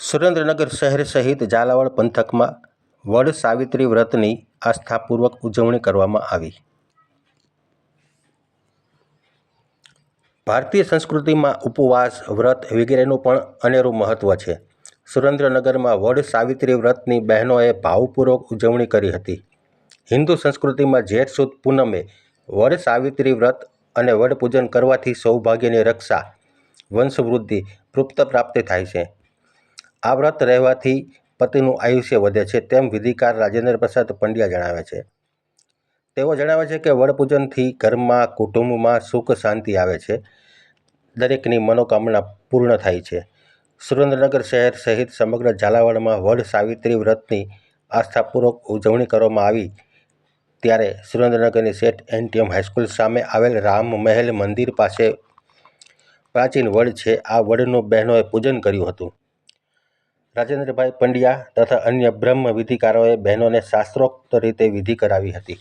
સુરેન્દ્રનગર શહેર સહિત ઝાલાવાડ પંથકમાં વડ સાવિત્રી વ્રતની આસ્થાપૂર્વક ઉજવણી કરવામાં આવી. ભારતીય સંસ્કૃતિમાં ઉપવાસ, વ્રત વગેરેનું પણ અનેરું મહત્વ છે. સુરેન્દ્રનગરમાં વડ સાવિત્રી વ્રતની બહેનોએ ભાવપૂર્વક ઉજવણી કરી હતી. હિન્દુ સંસ્કૃતિમાં જેઠ સુદ પૂનમે વડ સાવિત્રી વ્રત અને વડ પૂજન કરવાથી સૌભાગ્યની રક્ષા, વંશવૃદ્ધિ તૃપ્ત પ્રાપ્તિ થાય છે. આ વ્રત રહેવાથી પતિનું આયુષ્ય વધે છે તેમ વિધિકાર રાજેન્દ્ર પ્રસાદ પંડ્યા જણાવે છે. તેઓ જણાવે છે કે વડપૂજનથી ઘરમાં, કુટુંબમાં સુખ શાંતિ આવે છે. દરેકની મનોકામના પૂર્ણ થાય છે. સુરેન્દ્રનગર શહેર સહિત સમગ્ર ઝાલાવાડમાં વડ સાવિત્રી વ્રતની આસ્થાપૂર્વક ઉજવણી કરવામાં આવી. ત્યારે સુરેન્દ્રનગરની શેઠ એનટીએમ હાઈસ્કૂલ સામે આવેલ રામ મહેલ મંદિર પાસે પ્રાચીન વડ છે. આ વડનું બહેનોએ પૂજન કર્યું હતું. રાજેન્દ્રભાઈ પંડ્યા તથા અન્ય બ્રહ્મ વિધિકારોએ બહેનોને શાસ્ત્રોક્ત રીતે વિધિ કરાવી હતી.